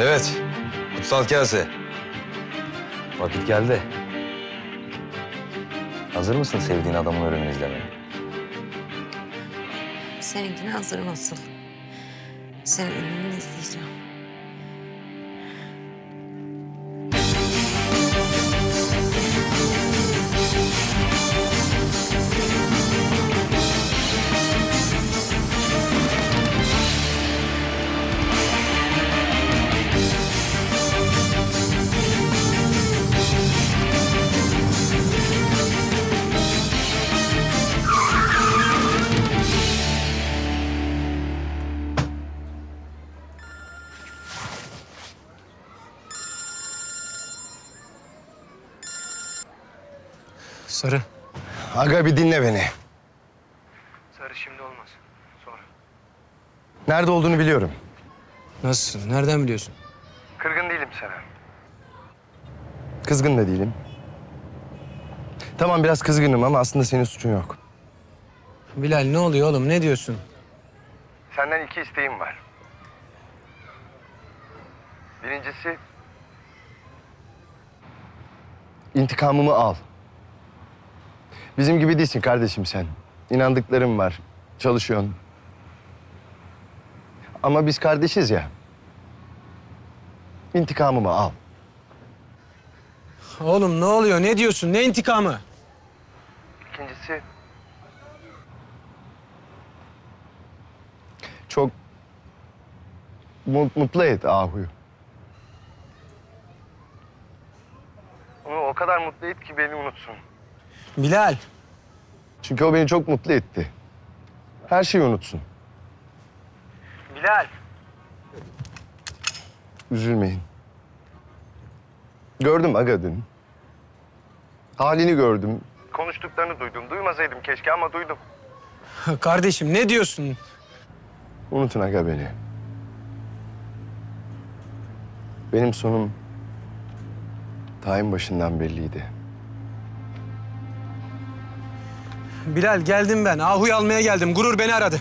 Evet. Kutsal kase. Vakit geldi. Hazır mısın sevdiğin adamın ölümünü izlemeye? Seninkine hazırım asıl. Senin ölümünü izleyeceğim. Sarı. Aga bir dinle beni. Sarı şimdi olmaz. Sonra. Nerede olduğunu biliyorum. Nasıl? Nereden biliyorsun? Kırgın değilim sana. Kızgın da değilim. Tamam biraz kızgınım ama aslında senin suçun yok. Bilal ne oluyor oğlum? Ne diyorsun? Senden iki isteğim var. Birincisi... intikamımı al. Bizim gibi değilsin kardeşim sen. İnandıklarım var. Çalışıyorsun. Ama biz kardeşiz ya. İntikamımı al. Oğlum ne oluyor? Ne diyorsun? Ne intikamı? İkincisi... Çok mu- mutlu et Ahu'yu. Onu o kadar mutlu et ki beni unutsun. Bilal. Çünkü o beni çok mutlu etti. Her şeyi unutsun. Bilal. Üzülmeyin. Gördüm aga dün. Halini gördüm. Konuştuklarını duydum. Duymasaydım keşke ama duydum. Kardeşim ne diyorsun? Unutun aga beni. Benim sonum tayin başından belliydi. Bilal geldim ben. Ahu'yu almaya geldim. Gurur beni aradı.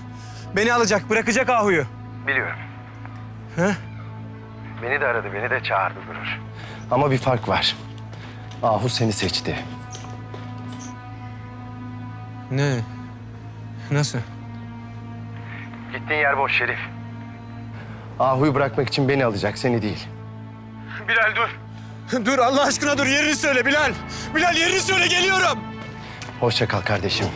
Beni alacak, bırakacak Ahu'yu. Biliyorum. He? Beni de aradı, beni de çağırdı Gurur. Ama bir fark var. Ahu seni seçti. Ne? Nasıl? Gittiğin yer boş Şerif. Ahu'yu bırakmak için beni alacak, seni değil. Bilal dur. Dur Allah aşkına dur. Yerini söyle Bilal. Bilal yerini söyle geliyorum. Hoşça kal kardeşim.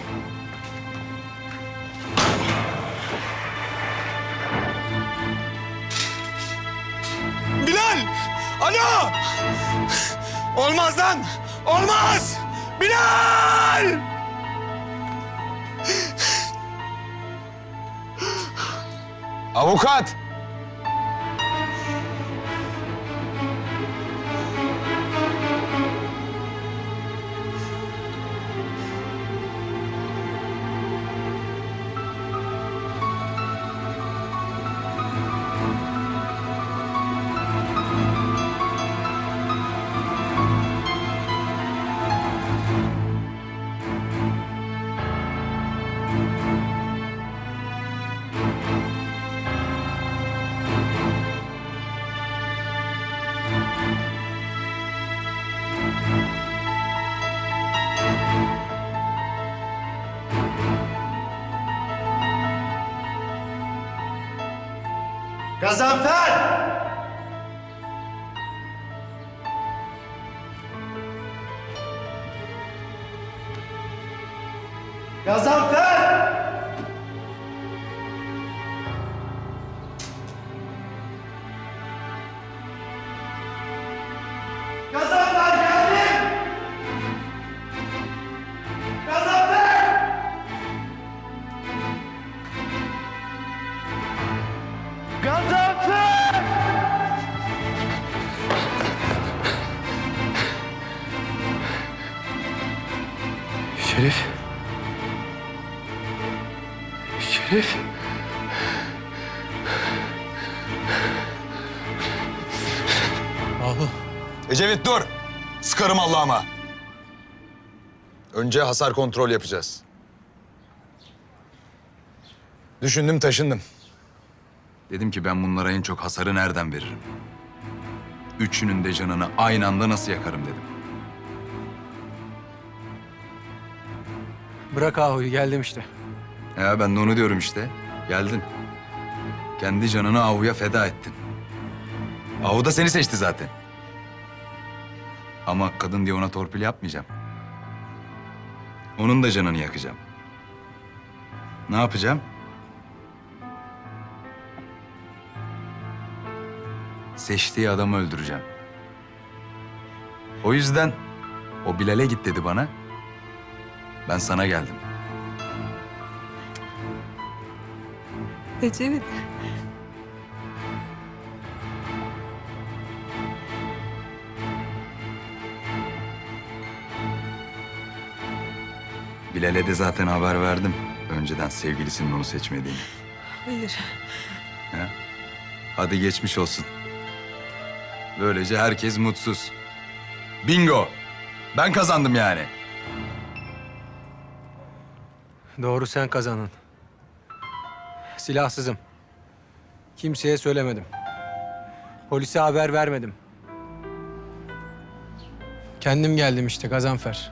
Bilal! Alo! Olmaz lan! Olmaz! Bilal! Avukat! Gazanfer! Gazanfer Şerif. Şerif. Ahu. Ecevit dur! Sıkarım Allah'ıma. Önce hasar kontrol yapacağız. Düşündüm taşındım. Dedim ki ben bunlara en çok hasarı nereden veririm? Üçünün de canını aynı anda nasıl yakarım dedim. Bırak Ahu'yu geldim işte. Ya ben de onu diyorum işte. Geldin. Kendi canını Ahu'ya feda ettin. Ahu da seni seçti zaten. Ama kadın diye ona torpil yapmayacağım. Onun da canını yakacağım. Ne yapacağım? Seçtiği adamı öldüreceğim. O yüzden o Bilal'e git dedi bana. Ben sana geldim. Ecevit. Bilal'e de zaten haber verdim. Önceden sevgilisinin onu seçmediğini. Hayır. Hadi geçmiş olsun. Böylece herkes mutsuz. Bingo. Ben kazandım yani. Doğru sen kazandın. Silahsızım. Kimseye söylemedim. Polise haber vermedim. Kendim geldim işte Gazanfer.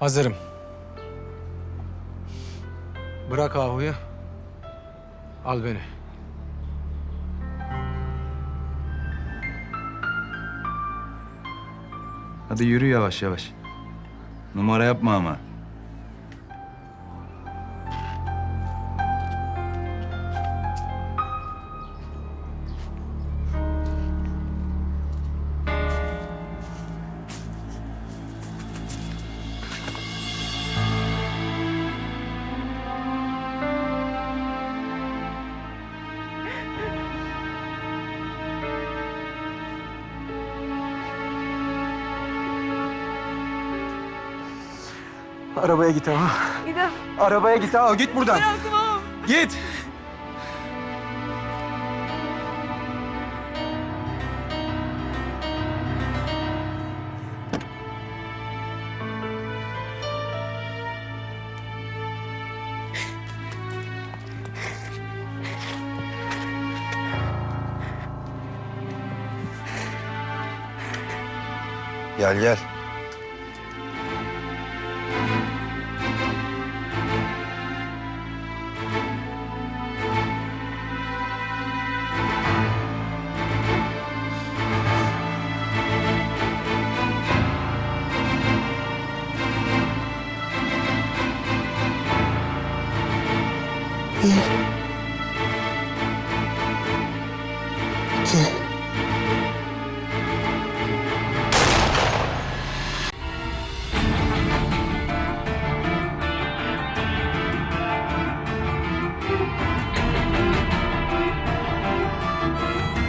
Hazırım. Bırak Ahu'yu. Al beni. Hadi yürü yavaş yavaş. Numara yapma ama. Arabaya git ama. Gidem. Arabaya git Ahu. Git buradan. Bırakmam. Git. Gel gel. 见。